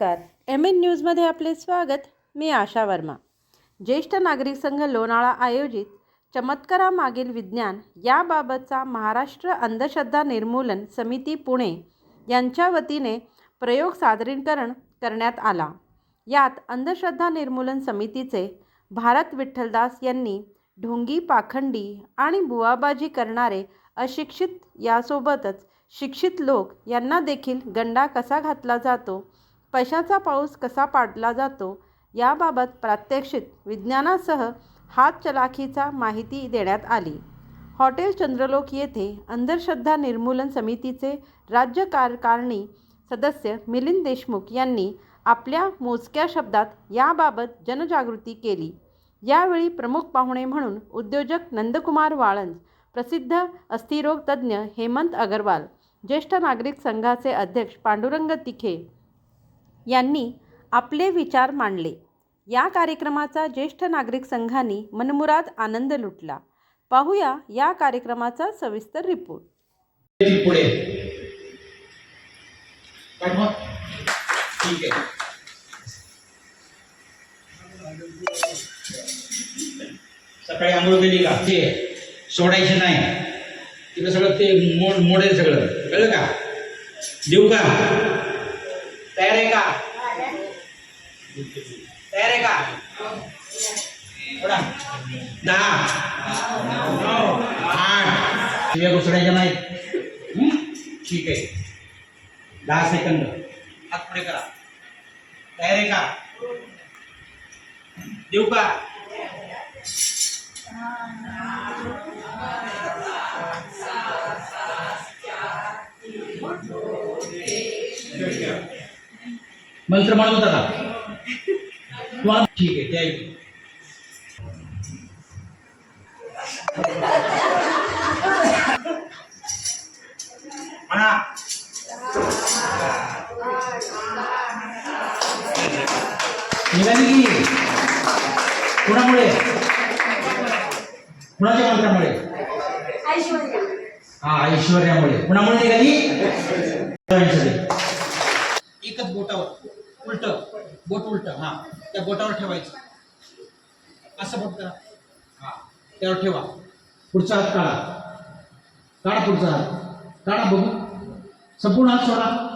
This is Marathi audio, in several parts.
नमस्कार. एम एन न्यूजमध्ये आपले स्वागत. मी आशा वर्मा. ज्येष्ठ नागरिक संघ लोणाळा आयोजित चमत्कारामागील विज्ञान याबाबतचा महाराष्ट्र अंधश्रद्धा निर्मूलन समिती पुणे यांच्या वतीने प्रयोग सादरीकरण करण्यात आला. यात अंधश्रद्धा निर्मूलन समितीचे भारत विठ्ठलदास यांनी ढोंगी पाखंडी आणि बुवाबाजी करणारे अशिक्षित यासोबतच शिक्षित लोक यांना देखील गंडा कसा घातला जातो? पैशाचा पाऊस कसा पाडला जातो याबाबत प्रात्यक्षिक विज्ञानासह हातचलाखीचा माहिती देण्यात आली. हॉटेल चंद्रलोक येथे अंधश्रद्धा निर्मूलन समितीचे राज्य कार्यकारिणी सदस्य मिलिंद देशमुख यांनी आपल्या मोजक्या शब्दात याबाबत जनजागृती केली. यावेळी प्रमुख पाहुणे म्हणून उद्योजक नंदकुमार वाळंज प्रसिद्ध अस्थिरोग तज्ज्ञ हेमंत अगरवाल ज्येष्ठ नागरिक संघाचे अध्यक्ष पांडुरंग तिखे यांनी आपले विचार मांडले. या कार्यक्रमाचा ज्येष्ठ नागरिक संघाने मनमुराद आनंद लुटला. पाहूया या कार्यक्रमाचा सविस्तर रिपोर्ट. पुढे. ठीक आहे. सकाळी आंघोळ केली का? ते सोडायचे नाही. तिकडे सगळं ते मोड मोडेल सगळं. कळलं का? देऊ का? तयार आहे का? तयार आहे का? दहा नऊ आठ शिव्या घुसडायच्या ठीक आहे. दहा सेकंद. हात पुढे करा. तयार आहे का? देऊ का? मंत्र म्हणत होता का? तुम्हाला ठीक आहे ते ऐकू म्हणा. निघाली की? कुणामुळे? कुणाच्या मंत्रामुळे? हा ऐश्वर्यामुळे. कुणामुळे निघाली? उलट बोट उलट हा त्या बोटावर ठेवायचं. असं बोट करा. हा त्यावर ठेवा. पुढचा हात काढा. काढा पुढचा हात. काढा बघू. संपूर्ण हात सोडा.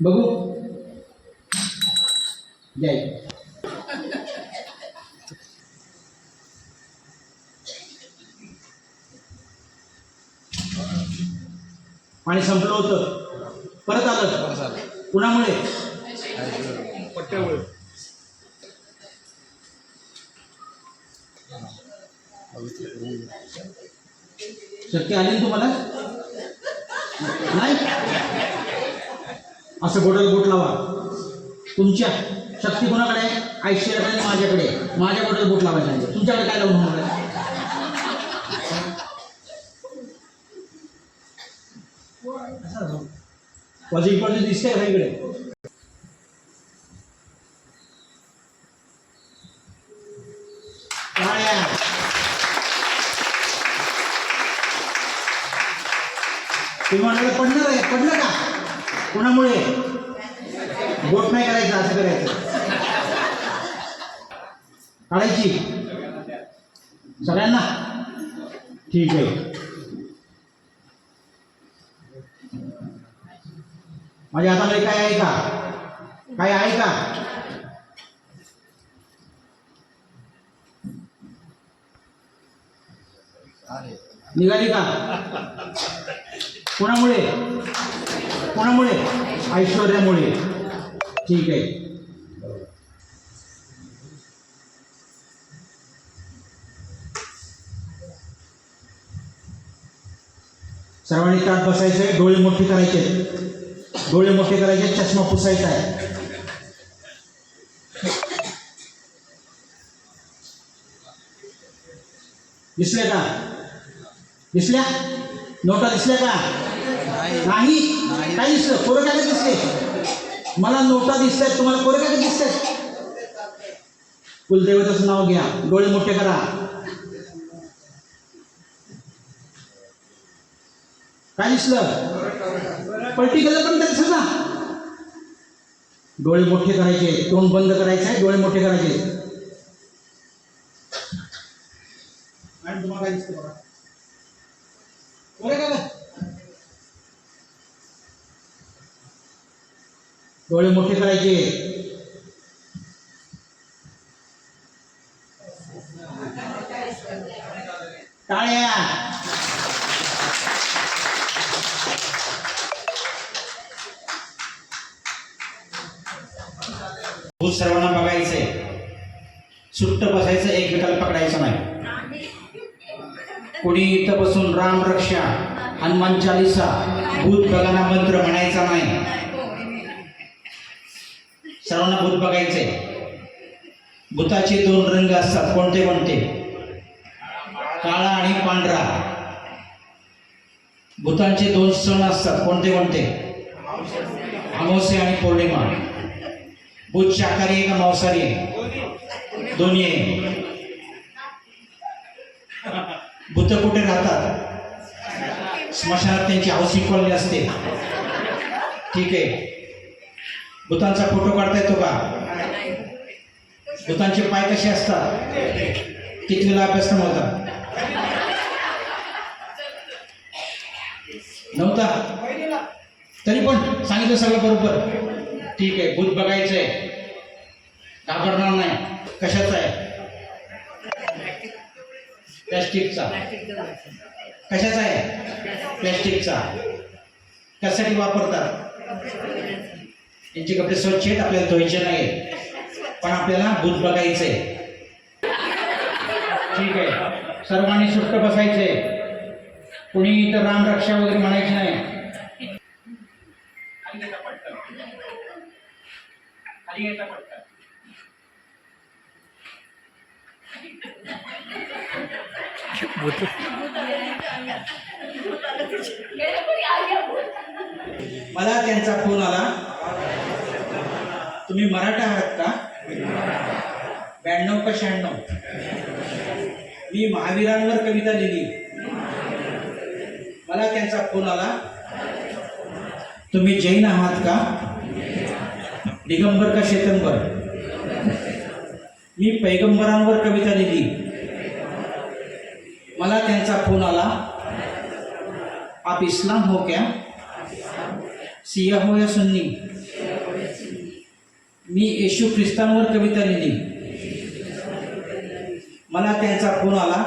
बघू. जय. पाणी संपलं होतं. परत आलं. कुणामुळे पट्ट्यामुळे शक्य आली ना तुम्हाला? नाही? असं बोटाला बोट लावा. तुमच्या शक्ती कोणाकडे आहे? ऐश्वर्याकडे माझ्याकडे आहे. माझ्या बोटाला बोट लावायचं आहे तुमच्याकडे काय लावून होणार आहे? पॉझिटिव्ह पॉझिटिव्ह दिसते का इकडे टाळ्या. तुम्ही म्हणाले पडणार आहे पडलं का? कोणामुळे? बोट नाही करायचं असं करायचं. काढायची. सगळ्यांना? ठीक आहे. माझ्या हातामध्ये काय आहे का? काय आहे का? निघाली का? कोणामुळे? कोणामुळे? ऐश्वर्यामुळे. ठीक आहे. सर्वांनी ताट बसायचे डोळे मोठे करायचे. डोळे मोठे करायचे चष्मा पुसायचा आहे. दिसले का? दिसल्या? नोटा दिसल्या का? नाही. काय दिसलं. कोरं काय दिसले. मला नोटा दिसतात तुम्हाला कोरं काय दिसतात कुलदेवताचं नाव घ्या. डोळे मोठे करा. काय दिसलं? पलटी केलं पण दिसत ना डोळे मोठे करायचे. तोंड बंद करायचं डोळे मोठे करायचे आणि तुम्हाला काय दिसतं बघा बरं का गं? डोळे मोठे करायचे. टाळ्या. भूत सर्वांना बघायचंय. सुट्ट बसायचं एकमेकाला पकडायचं नाही. कोणी इथं बसून राम रक्षा हनुमान चालिसा भूत बघाना मंत्र म्हणायचा नाही. सर्वांना भूत बघायचंय. भूताचे दोन रंग असतात. कोणते कोणते? काळा आणि पांढरा. भूतांचे दोन सण असतात. कोणते कोणते? अमावस्या आणि पौर्णिमा. भूत शाकाहारी आहे का मांसाहारी आहे? दोन्ही आहे. भूत कुठे राहतात? स्मशानात त्यांची हौसी कॉलनी असते. ठीक आहे. भूतांचा फोटो काढता येतो का? भूतांचे पाय कसे असतात? कितवीला अभ्यासक्रम होता नव्हता? तरी पण सांगितलं सगळं बरोबर. ठीक आहे भूत बघायचंय. घाबरणार नाही. कशाचा आहे? प्लॅस्टिकचा. कशाचा आहे? प्लॅस्टिकचा. कशासाठी वापरतात? यांचे कपडे स्वच्छ आहेत आपल्याला धुवायचे नाही पण आपल्याला भूत बघायचंय. ठीक आहे. सर्वांनी सुट्ट बसायचंय. कुणी इथं राम रक्षा वगैरे म्हणायची नाही. मला त्यांचा फोन आला. तुम्ही मराठा आहात का? ब्याण्णव का शहाण्णव मी महावीरांवर कविता लिहिली. मला त्यांचा फोन आला. तुम्ही जैन आहात का? दिगंबर का शेतंबर मी पैगंबरांवर कविता लिहिली. मला त्यांचा फोन आला. आप इस्लाम हो क्या? सिया हो या सुन्नी मी येशू ख्रिस्तांवर कविता लिहिली. मला त्यांचा फोन आला.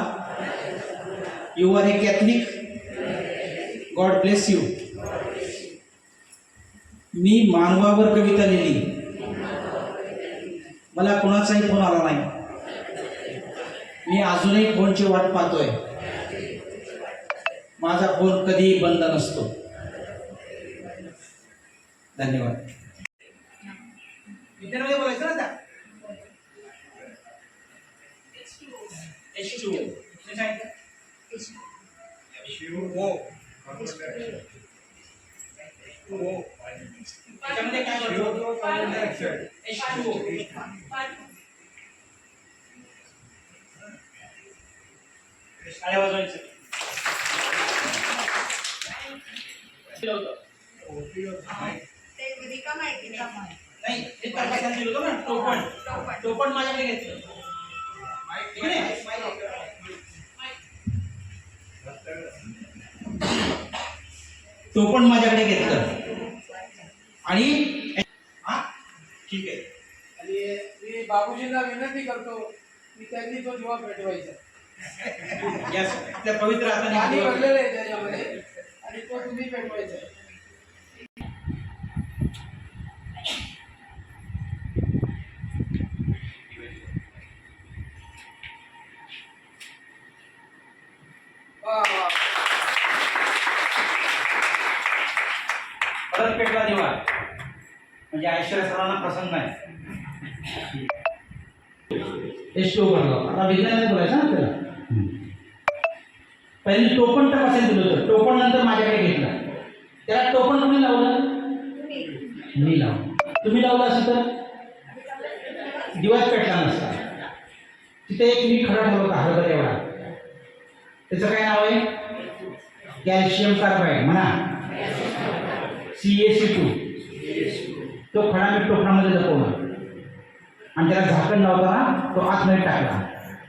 You are a Catholic God bless you मी मानवावर कविता लिहिली. मला कोणाचाही फोन आला नाही. मी अजूनही फोनची वाट पाहतोय. माझा फोन कधीही बंद नसतो. धन्यवाद विद्यार्थी बोलायचं ना आता एच टू त्याच्यामध्ये काय होतं? H2O. टाळ्या वाजवायचं. दिलं होतं. नाही ते तपासायला दिलं होतं ना टोपण. टोपण माझ्याकडे घेतलं. ठीक आहे? टोपण माझ्याकडे घेतलं. आणि हा? ठीक आहे. आणि मी बाबूजींना विनंती करतो की त्यांनी तो जीवा पेटवायचा. या त्या पवित्र हाताने आहे त्याच्यामध्ये आणि तो तुम्ही पेटवायचा. म्हणजे ऐश्वर्या सर्वांना प्रसन्न आहे. आता विज्ञानाने बोलायचं ना त्याला पहिले टोपण तपासायला दिलं होतं. टोपण नंतर माझ्याकडे घेतला. त्याला टोपण कोणी लावलं? मी लावलं. तुम्ही लावलं असं तर? दिवाच पेटला नसता. तिथे एक मी खडा होता हरभरा एवढा त्याचं काय नाव आहे? Calcium carbide. म्हणा. C A C two. तो खडा मी टोपणामध्ये लपवला आणि त्याला झाकण लावताना तो आतमध्ये टाकला.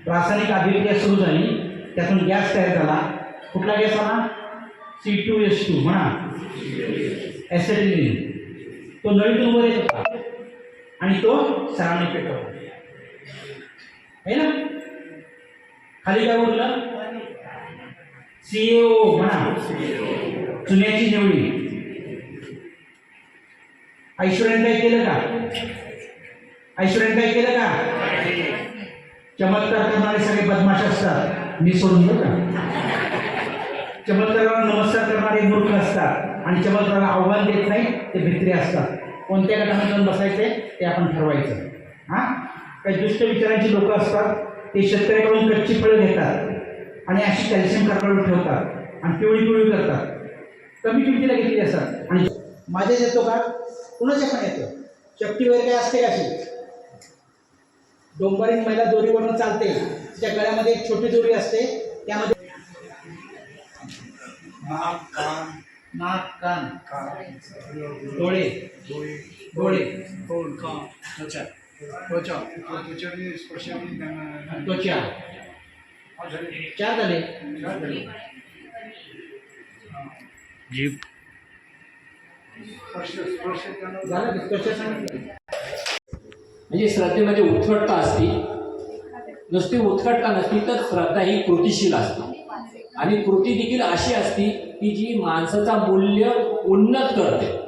रासायनिक अभिक्रिया सुरू झाली. त्यातून गॅस तयार झाला. कुठला गॅस आला? सी टू एस टू म्हणा. ॲसिडिलिन तो नळीतून वर येत होता. आणि तो सरांनी पेटवला. आहे ना? खाली काय उरलं सीएओ म्हणा. चुन्याची निवडी ऐश्वर्याने काय केलं का? ऐश्वर्याने काय केलं का? चमत्कार करणारे सगळे बदमाश असतात. मी सोडून बरं का? चमत्काराला नमस्कार करणारे मूर्ख असतात आणि चमत्काराला आव्हान देत नाही ते भित्री असतात. कोणत्या गटामध्ये जाऊन बसायचे ते आपण ठरवायचं. हां? काही दुष्ट विचारांची लोक असतात ते शेतकऱ्याकडून कच्ची फळं घेतात आणि अशी कॅल्शियम कार्बोनेट ठेवतात आणि पिवळी पिवळी करतात. कमी किमतीला घेतली असतात आणि माझ्याच येतो का? कुणाच्या पण येतो. शक्ती वगैरे काय असते का अशी? डोंबारीन महिला दोरीवरून चालते. तिच्या गळ्यामध्ये एक छोटी दोरी असते. त्यामध्ये नाक कान. नाक कान डोळे. डोळे त्वचा. त्वचा. त्वचाने स्पर्शाने त्यांना त्वचा. चार झाले. जीभ स्पर्श स्पर्श त्यांना झालं की त्वचा सांगितलं म्हणजे श्रद्धेमध्ये म्हणजे उत्कटता असती. नुसती उत्कटता नसती तर श्रद्धा ही कृतीशील असते. आणि कृती देखील अशी असती की जी माणसाचा मूल्य उन्नत करते.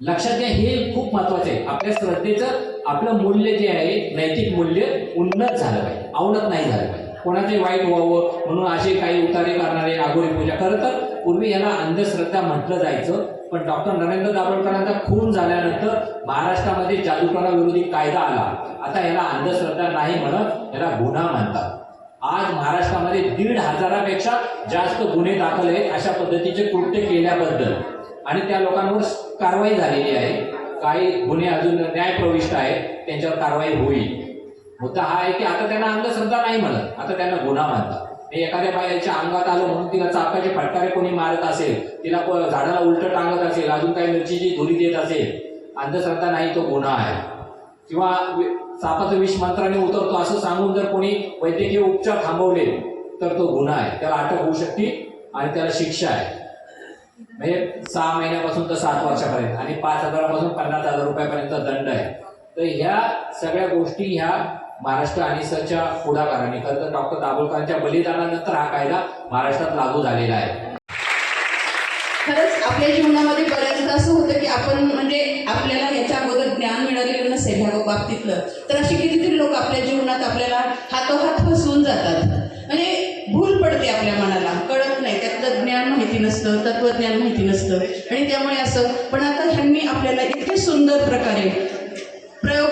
लक्षात घ्या हे खूप महत्वाचं आहे. आपल्या श्रद्धेचं आपलं मूल्य जे आहे नैतिक मूल्य उन्नत झालं पाहिजे अवनत नाही झालं पाहिजे. कोणाचंही वाईट व्हावं म्हणून असे काही उतारे करणारे आगोरी पूजा खरं तर पूर्वी याला अंधश्रद्धा म्हटलं जायचं पण डॉक्टर नरेंद्र दाभोळकरांचा खून झाल्यानंतर महाराष्ट्रामध्ये जादूटोणा विरोधी कायदा आला. आता याला अंधश्रद्धा नाही म्हणत याला गुन्हा म्हणतात. आज महाराष्ट्रामध्ये दीड हजारापेक्षा जास्त गुन्हे दाखल आहेत अशा पद्धतीचे कृत्य केल्याबद्दल. आणि त्या लोकांवर कारवाई झालेली आहे. काही गुन्हे अजून न्यायप्रविष्ट आहेत त्यांच्यावर कारवाई होईल. मुद्दा हा आहे की आता त्यांना अंधश्रद्धा नाही म्हणत आता त्यांना गुन्हा मानतात हे एखाद्या बायाच्या अंगात आलं म्हणून तिला चापाचे फटकारे कोणी मारत असेल तिला प- झाडाला उलट टांगत असेल अजून काही मिरचीची धुरी देत असेल अंधश्रद्धा नाही तो गुन्हा आहे. किंवा सापाचं विष मंत्राने उतरतो असं सांगून जर कोणी वैद्यकीय उपचार थांबवले तर तो गुन्हा आहे. त्याला अटक होऊ शकते आणि त्याला शिक्षा आहे. म्हणजे सहा महिन्यापासून तर सात वर्षापर्यंत आणि पाच हजारापासून पन्नास हजार रुपयापर्यंत दंड आहे. तर ह्या सगळ्या गोष्टी ह्या महाराष्ट्र आणि पुढाकाराने. खरं तर डॉक्टर दाभोळकरांच्या बलिदानानंतर हा कायदा महाराष्ट्रात लागू झालेला आहे. खरंच आपल्या जीवनामध्ये बऱ्याचदा असं होतं की आपण म्हणजे आपल्याला याच्या अगोदर ज्ञान मिळालेलं नसेल ह्या बाबतीतलं. तर असे कितीतरी लोक आपल्या जीवनात आपल्याला हातोहात फसवून जातात. म्हणजे भूल पडते आपल्या मनाला. कळत नाही. त्यातलं ज्ञान माहिती नसतं तत्वज्ञान माहिती नसतं. आणि त्यामुळे असं पण आता ह्यांनी आपल्याला इतके सुंदर प्रकारे प्रयोग